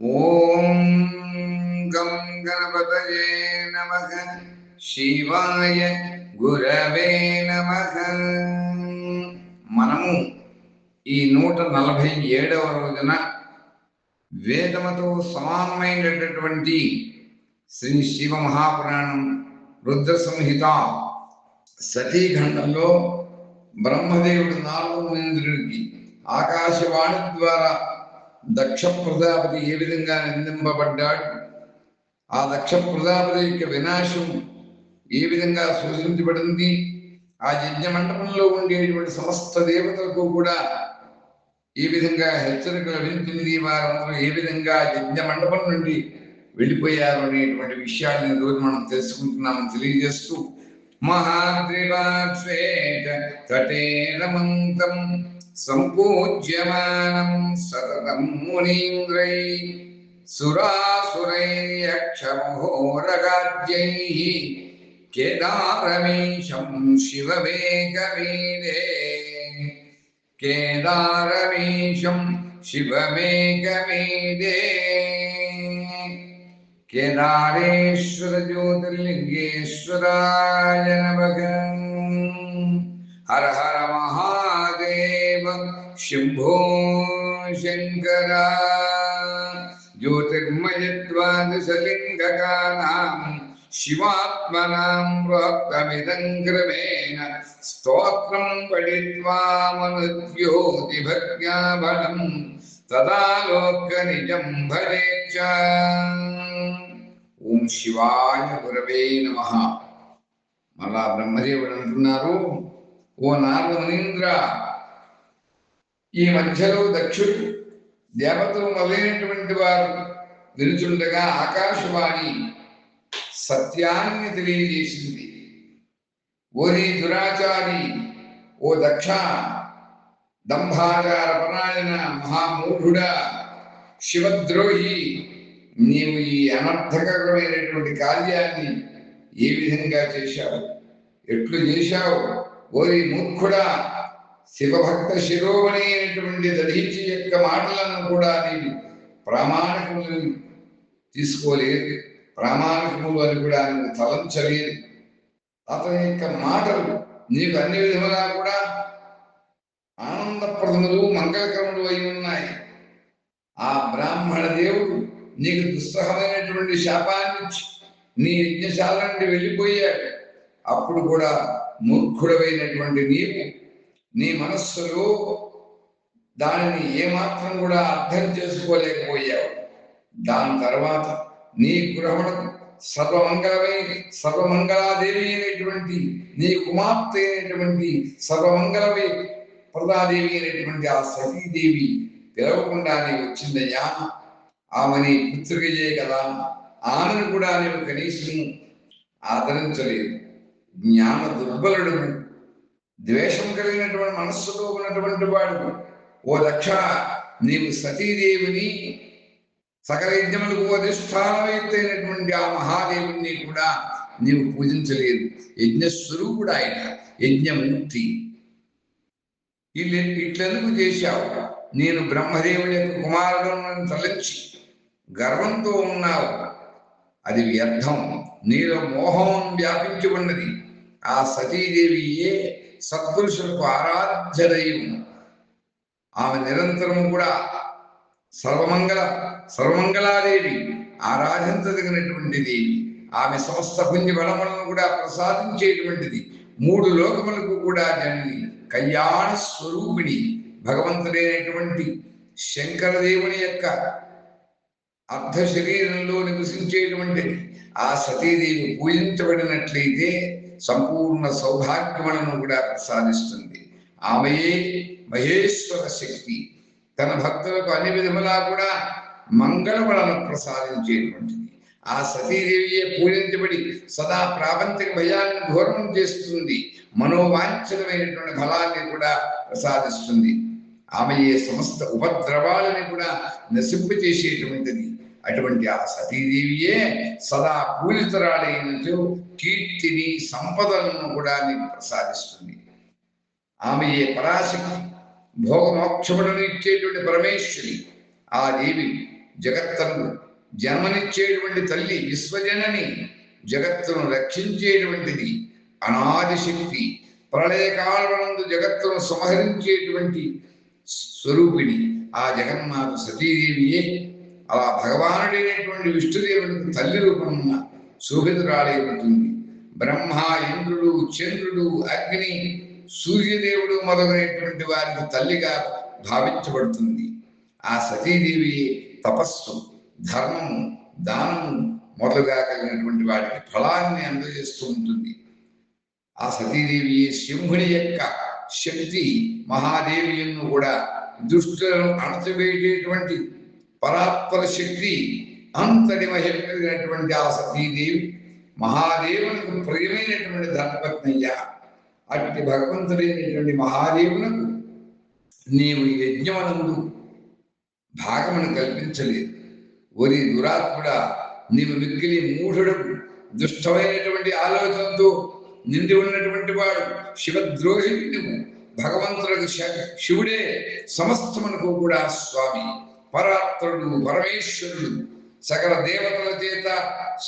ఓం గం గణపతయే నమ. శివాయ గురవే నమ. మనము ఈ నూట నలభై ఏడవ రోజున వేదముతో సమానమైనటువంటి శ్రీ శివ మహాపురాణం రుద్ర సంహిత సతీఖండంలో బ్రహ్మదేవుడు నాలుగు ఇంద్రుడికి ఆకాశవాణి ద్వారా దక్ష ప్రజాపతి ఏ విధంగా నిందింపబడ్డాడు? ఆ దక్ష ప్రజాపతి యొక్క వినాశం ఏ విధంగా సూచించబడింది ఆ యజ్ఞ మండపంలో ఉండేటువంటి సమస్త దేవతలకు కూడా ఏ విధంగా హెచ్చరిక లభించింది? వారందరూ ఏ విధంగా యజ్ఞ మండపం నుండి వెళ్ళిపోయారు అనేటువంటి విషయాన్ని రోజు మనం తెలుసుకుంటున్నామని తెలియజేస్తూ महाद्रिवाश्वेत तटे रमन्तं सम्पूज्यमानं सततं मुनीन्द्रै सुरासुरैर्यक्षमोहोरगाद्यैः केदारमीशं शिववेगवीरे केदारमीशं शिववेगवीरे केदारेश्वरज्योतिर्लिङ्गेश्वराय नमः। हर हर महादेव शिम्भो शङ्कर ज्योतिर्मयत्वादशलिङ्गकानाम् शिवात्मनां प्रोक्तमिदं क्रमेण स्तोत्रं पठित्वा मनुद्योतिभक्त्या बलं तदालोकनिजं च। ఓం శివాయ గురవే నమ. మళ్ళా బ్రహ్మదేవుడు అంటున్నారు ఓ నారద మునీంద్ర ఈ మధ్యలో దక్షుడు దేవతలు మొదలైనటువంటి వారు నిలుచుండగా ఆకాశవాణి సత్యాన్ని తెలియజేసింది. ఓరి దురాచారి ఓ దక్ష దంభాచార పరాయణ మహామూఢుడా శివద్రోహి నీవు ఈ అనర్థకరమైనటువంటి కార్యాన్ని ఏ విధంగా చేశావు? ఎట్లు చేశావు? ఓరి మూర్ఖుడా శివభక్త శిరోమణి అయినటువంటి దధీచి యొక్క మాటలను కూడా నీవు ప్రామాణికములు తీసుకోలేదు. ప్రామాణికములు అని కూడా నువ్వు తలంచలేదు. అతని యొక్క మాటలు నీకు అన్ని విధములా కూడా ఆనందప్రదములు మంగళకరములు అయి ఉన్నాయి. ఆ బ్రాహ్మణ దేవుడు నీకు దుస్సహమైనటువంటి శాపాన్ని నీ యజ్ఞశాల నుండి వెళ్ళిపోయాడు. అప్పుడు కూడా మూర్ఖుడమైనటువంటి నీవు నీ మనస్సులో దానిని ఏమాత్రం కూడా అర్థం చేసుకోలేకపోయావు. దాని తర్వాత నీ గృహమునకు సర్వమంగళమై సర్వమంగళాదేవి అయినటువంటి నీ కుమార్తె అయినటువంటి సర్వమంగళమై ప్రదాదేవి అయినటువంటి ఆ సతీదేవి పిలవకుండానే వచ్చిందయ్యా. ఆమెని పుత్రిక కదా. ఆమెను కూడా నేను కనీసం ఆదరించలేదు. జ్ఞాన దుర్బలుడు ద్వేషం కలిగినటువంటి మనస్సులో ఉన్నటువంటి వాడు ఓ దక్ష నీవు సతీదేవిని సకల యజ్ఞములకు అధిష్టానమైనటువంటి ఆ మహాదేవుని కూడా నీవు పూజించలేదు. యజ్ఞస్వరూపుడు ఆయన యజ్ఞమూర్తి ఇట్లెందుకు చేశావు? నేను బ్రహ్మదేవుని యొక్క కుమారుడు తలచి గర్వంతో ఉన్నావు. అది వ్యర్థం. నీలో మోహం వ్యాపించి ఉన్నది ఆ సతీదేవియే సత్పురుషులకు ఆరాధ్య దైవం ఆమె నిరంతరం కూడా సర్వమంగళ సర్వమంగళాదేవి ఆరాధించదగినటువంటి దేవి ఆమె సమస్త పుణ్య బలములను కూడా ప్రసాదించేటువంటిది. మూడు లోకములకు కూడా జనని కళ్యాణ స్వరూపిణి భగవంతుడైనటువంటి శంకరదేవుని యొక్క అర్ధ శరీరంలో నివసించేటువంటి ఆ సతీదేవి పూజించబడినట్లయితే సంపూర్ణ సౌభాగ్యములను కూడా ప్రసాదిస్తుంది. ఆమెయే మహేశ్వర శక్తి. తన భక్తులకు అన్ని విధములా కూడా మంగళములను ప్రసాదించేటువంటిది. ఆ సతీదేవియే పూజించబడి సదా ప్రాపంచిక భయాన్ని ఘోరణం చేస్తుంది. మనోవాంఛనమైనటువంటి ఫలాన్ని కూడా ప్రసాదిస్తుంది. ఆమె ఏ సమస్త ఉపద్రవాలని కూడా నశింపు చేసేటువంటిది అటువంటి ఆ సతీదేవియే సదా పూజితురాలైనచో కీర్తిని సంపదలను కూడా నీకు ప్రసాదిస్తుంది. ఆమె ఏ పరాశక్తి భోగమోక్షములను ఇచ్చేటువంటి పరమేశ్వరి. ఆ దేవి జగత్తును జన్మనిచ్చేటువంటి తల్లి విశ్వజనని జగత్తును రక్షించేటువంటిది అనాది శక్తి ప్రళయకాలమునందు జగత్తును సంహరించేటువంటి స్వరూపిణి ఆ జగన్మాత సతీదేవియే. అలా భగవానుడైనటువంటి విష్ణుదేవుడికి తల్లి రూపమున్న శోభితురాలై ఉంటుంది. బ్రహ్మ ఇంద్రుడు చంద్రుడు అగ్ని సూర్యదేవుడు మొదలైనటువంటి వారికి తల్లిగా భావించబడుతుంది. ఆ సతీదేవి తపస్సు ధర్మము దానము మొదలుగా కలిగినటువంటి వాటికి ఫలాన్ని అందజేస్తూ ఉంటుంది. ఆ సతీదేవి సింహుని యొక్క శక్తి మహాదేవి కూడా దుష్టులను అణచివేయటటువంటి పరాత్పర శక్తి అంతటి మహిమ కలిగినటువంటి ఆ సతీదేవి మహాదేవునికి ప్రియమైనటువంటి ధర్మపత్నయ్య అట్టి భగవంతుడైనటువంటి మహాదేవునకు నీవు యజ్ఞమనందు భాగమును కల్పించలేదు. ఒరి దురాత్ముడా నీవు మిక్కిలి మూఢుడు దుష్టమైనటువంటి ఆలోచనతో నిండి ఉన్నటువంటి వాడు శివద్రోహి నువ్వు భగవంతుడికి శ- శివుడే సమస్తమునకు కూడా స్వామి. పరాత్రుడు పరమేశ్వరుడు సకల దేవతల చేత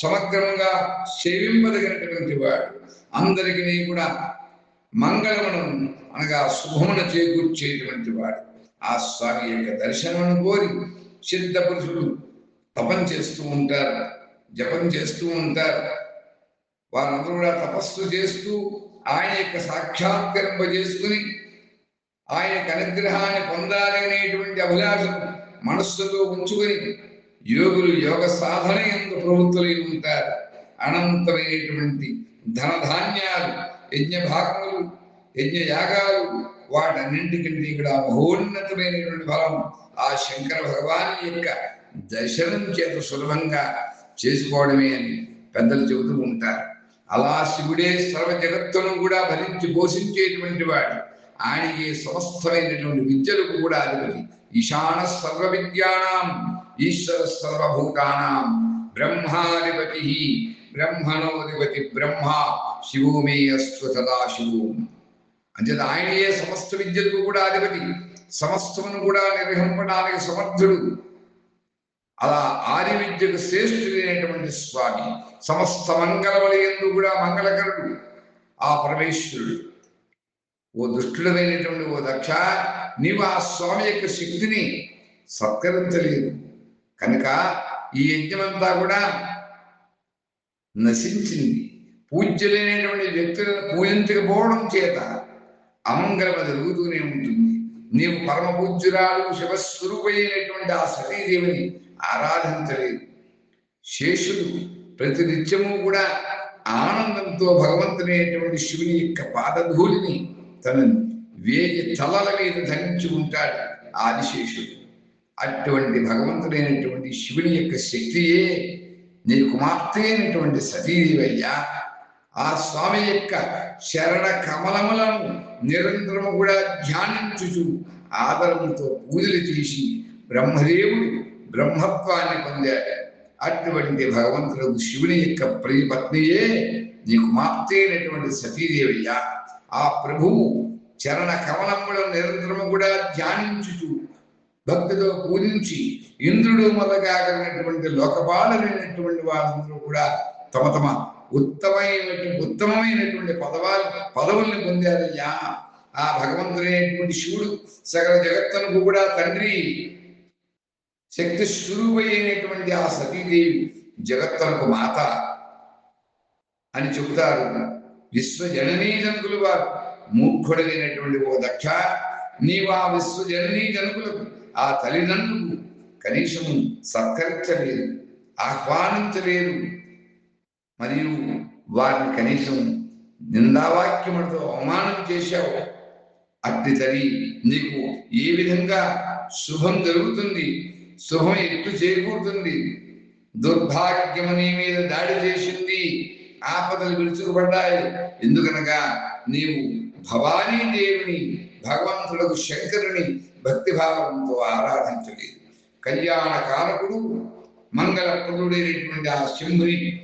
సమగ్రంగా సేవింపదగినటువంటి వాడు. అందరికీ కూడా మంగళమును అనగా శుభమును చేకూర్చేటువంటి వాడు. ఆ స్వామి యొక్క దర్శనమును కోరి సిద్ధ పురుషులు తపం చేస్తూ ఉంటారు జపం చేస్తూ ఉంటారు. వారందరూ కూడా తపస్సు చేస్తూ ఆయన యొక్క సాక్షాత్కరింపజేసుకుని ఆయన యొక్క అనుగ్రహాన్ని పొందాలి అనేటువంటి అభిలాషను మనస్సులో ఉంచుకొని యోగులు యోగ సాధన ఎందు ప్రవృత్తులై ఉంటారు. అనంతమైనటువంటి ధనధాన్యాలు యజ్ఞ భాగములు యజ్ఞ యాగాలు వాటన్నింటికంటే ఇక్కడ మహోన్నతమైనటువంటి ఫలం ఆ శంకర భగవాన్ యొక్క దర్శనం చేత సులభంగా చేసుకోవడమే అని పెద్దలు చెబుతూ ఉంటారు. అలా శివుడే సర్వ జగత్తును కూడా భరించి పోషించేటువంటి వాడు. ఆయనకి సమస్తమైనటువంటి విద్యలకు కూడా అధిపతి. ఈశాన సర్వ విద్యానాం ఈశ్వర సర్వభూతానాం బ్రహ్మాధిపతి బ్రహ్మణోధిపతి బ్రహ్మ శివో మే అస్తు సదా శివోం. అంచేత ఆయనయే సమస్త విద్యకు కూడా అధిపతి సమస్తమును కూడా నిర్వహింపడానికి సమర్థుడు. అలా ఆది విద్యకు శ్రేష్ఠుడైనటువంటి స్వామి సమస్త మంగళవలయందు కూడా మంగళకరుడు ఆ పరమేశ్వరుడు. ఓ దుష్టుడమైనటువంటి ఓ దక్ష నీవు ఆ స్వామి యొక్క శక్తిని సత్కరించలేదు కనుక ఈ యజ్ఞమంతా కూడా నశించింది. పూజ్యులైనటువంటి వ్యక్తులను పూజించకపోవడం చేత అమంగళం జరుగుతూనే ఉంటుంది. నీవు పరమ పూజ్యురాలు శివస్వరూపైనటువంటి ఆ సతీదేవిని ఆరాధించలేదు శేషుడు ప్రతి నిత్యము కూడా ఆనందంతో భగవంతునైనటువంటి శివుని యొక్క పాదధూళిని తన వేయి తలల మీద ధరించి ఉంటాడు ఆదిశేషుడు. అటువంటి భగవంతుడైనటువంటి శివుని యొక్క శక్తియే నీ కుమార్తె అయినటువంటి సతీదేవి ఆ స్వామి యొక్క శరణ కమలములను నిరంతరము కూడా ధ్యానించుచు ఆదరముతో పూజలు చేసి బ్రహ్మదేవుడు బ్రహ్మత్వాన్ని పొందాడు. అటువంటి భగవంతుడు శివుని యొక్క ప్రియపత్నియే నీ కుమార్తె అయినటువంటి సతీదేవయ్య. ఆ ప్రభువు చరణ కమలములను నిరంతరము కూడా ధ్యానించుచు భక్తితో పూజించి ఇంద్రుడు మొదలగాగలిగినటువంటి లోకపాలైనటువంటి వారందరూ కూడా తమ తమ ఉత్తమైనటువంటి ఉత్తమమైనటువంటి పదవాలు పదవుల్ని పొందారయ్యా. ఆ భగవంతుడైనటువంటి శివుడు సకల జగత్తునకు కూడా తండ్రి. శక్తి స్వరూపైనటువంటి ఆ సతీదేవి జగత్తునకు మాత అని చెబుతారు. విశ్వజననీ జనకులు వారు. మూర్ఖుడైనటువంటి ఓ దక్ష. నీవు ఆ విశ్వజననీ జనకులకు ఆ తల్లిదండ్రులకు కనీసం సత్కరించలేదు ఆహ్వానించలేదు. మరియు వారిని కనీసం నిందావాక్యములతో అవమానం చేశావు. అట్టి తల్లి నీకు ఏ విధంగా శుభం జరుగుతుంది. శుభం ఎట్లు చేకూరుతుంది? దుర్భాగ్యము నీ మీద దాడి చేసింది. ఆపదలు విరుచుకుపడ్డాయి. ఎందుకనగా నీవు భవానీ దేవిని భగవంతుడకు శంకరుని భక్తిభావంతో ఆరాధించలేదు. కళ్యాణ కారకుడు మంగళప్రదుడైనటువంటి ఆ శంభుని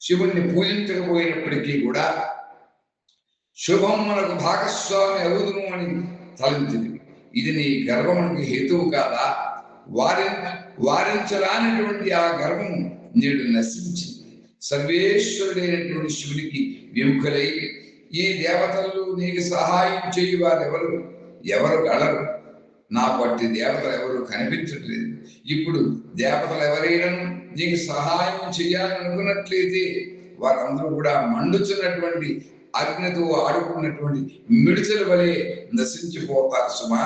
శివుణ్ణి పూజించకపోయినప్పటికీ కూడా శుభం మనకు భాగస్వామి అవుదును అని తలంచింది. ఇది నీ గర్వమునికి హేతువు కాదా? వారి వారించరానటువంటి ఆ గర్వము నేడు నశించింది. సర్వేశ్వరుడైనటువంటి శివుడికి విముఖులై ఈ దేవతలు నీకు సహాయం చేయి వారెవరు ఎవరు గలరు నా అట్టి దేవతలు ఎవరు కనిపించట్లేదు. ఇప్పుడు దేవతలు ఎవరైనా నీకు సహాయం చేయాలని అనుకున్నట్లయితే వారందరూ కూడా మండుచున్నటువంటి అగ్నితో ఆడుకున్నటువంటి మిడిచల వలె నశించిపోతారు సుమా.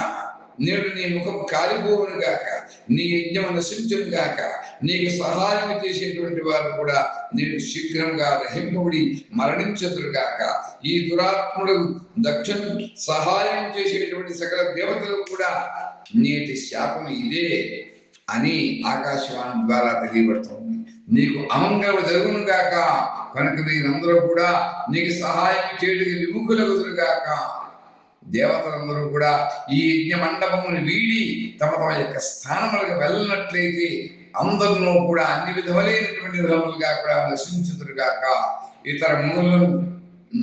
నేడు నీ ముఖం కాలిపోవును గాక నీ యజ్ఞం నశించును గాక నీకు సహాయం చేసేటువంటి వారు కూడా నేను శీఘ్రంగా రహింపబడి మరణించదురుగాక ఈ దురాత్ముడు దక్షిణ సహాయం చేసేటువంటి సకల దేవతలు కూడా నేటి శాపం ఇదే అని ఆకాశవాణి ద్వారా తెలియబడుతుంది. నీకు అమంగళ జరుగును గాక. కనుక మీరందరూ కూడా నీకు సహాయం చేయడానికి విముఖులగుదురు గాక. దేవతలందరూ కూడా ఈ యజ్ఞ మండపమును వీడి తమ తమ యొక్క స్థానములకు వెళ్ళినట్లయితే అందరిలో కూడా అన్ని విధములైనటువంటి విధములుగా కూడా నశించుదురుగాక. ఇతర మూలం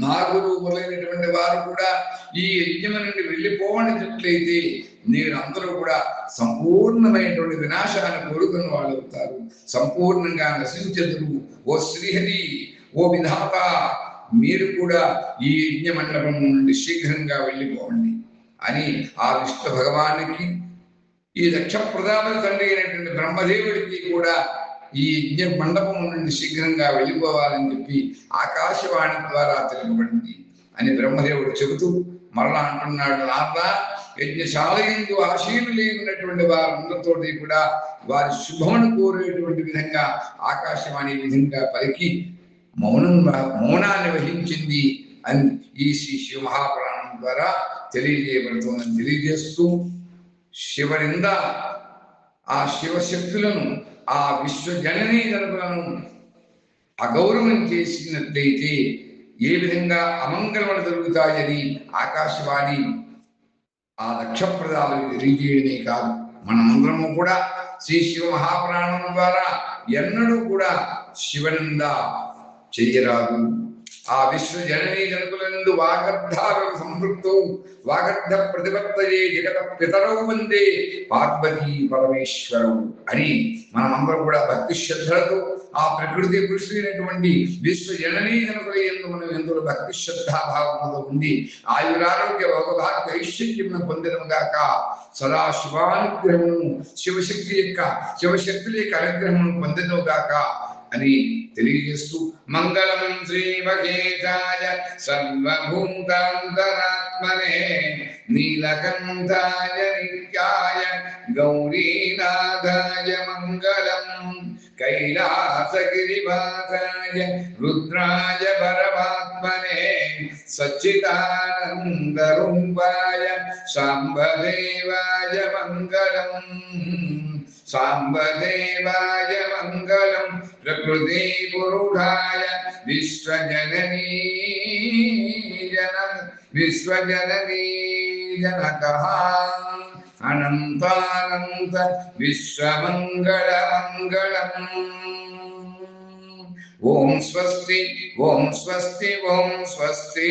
నాగులు మొదలైనటువంటి వారు కూడా ఈ యజ్ఞం నుండి వెళ్ళిపోవనిట్లయితే నేను అందరూ కూడా సంపూర్ణమైనటువంటి వినాశాన్ని కోరుకున్న వాళ్ళు అవుతారు. సంపూర్ణంగా నశించదురు. ఓ శ్రీహరి ఓ విధాత మీరు కూడా ఈ యజ్ఞ మండపం నుండి శీఘ్రంగా వెళ్ళిపోండి అని ఆ విష్ణు భగవానికి ఈ దక్ష ప్రధాన తండ్రి అయినటువంటి బ్రహ్మదేవుడికి కూడా ఈ యజ్ఞ మండపం నుండి శీఘ్రంగా వెళ్ళిపోవాలని చెప్పి ఆకాశవాణి ద్వారా తెలుపబడింది అని బ్రహ్మదేవుడు చెబుతూ మరలా అంటున్నాడు నాన్న యజ్ఞశాల ఎందు ఆశీనులై ఉన్నటువంటి వారందరితోటి కూడా వారి శుభమును కోరేటువంటి విధంగా ఆకాశవాణి విధంగా పలికి మౌనం మౌనాన్ని వహించింది అని ఈ శ్రీ శివ మహాపురాణం ద్వారా తెలియజేయబడుతుందని తెలియజేస్తూ శివనింద ఆ శివశక్తులను ఆ విశ్వజననీ జనకులను అగౌరవం చేసినట్లయితే ఏ విధంగా అమంగళములు జరుగుతాయని ఆకాశవాణి ఆ లక్షప్రదాలు తెలియజేయడమే కాదు. మనమందరము కూడా శ్రీ శివ మహాపురాణం ద్వారా ఎన్నడూ కూడా శివనింద చెయ్యరాదు ఆ విశ్వ జననీ జనకులందు వాగర్ధారం సంపృక్తౌ వాగర్ధ ప్రతిపత్తయే జగత పితరౌ వందే పార్వతీ పరమేశ్వరం అని మనమందరం కూడా భక్తి శ్రద్ధలతో ఆ ప్రకృతి పురుషులైనటువంటి విశ్వ జననీ జనకుల ఎందు మనం ఎందులో భక్తి శ్రద్ధాభావంలో ఉండి ఆయురారోగ్య భగవద్భాగ్య ఐశ్వర్యమును పొందడం గాక సదా శివానుగ్రహము శివశక్తి యొక్క శివశక్తుల యొక్క అనుగ్రహమును పొందడం हरि त्रिस्तु मङ्गलं श्रीमकेशाय सर्वभूतान्तरात्मने नीलकण्ठाय नित्याय गौरीनाथाय मङ्गलम् कैलासगिरिवासाय रुद्राय परमात्मने सच्चिदानन्दरूपाय साम्बदेवाय मङ्गलम् साम्बदेवाय ప్రకృతి పురుషాయ విశ్వజననీ జన విశ్వజననీ జనక అనంతానంత విశ్వమంగళ మంగళం ఓం స్వస్తి ఓం స్వస్తి ఓం స్వస్తి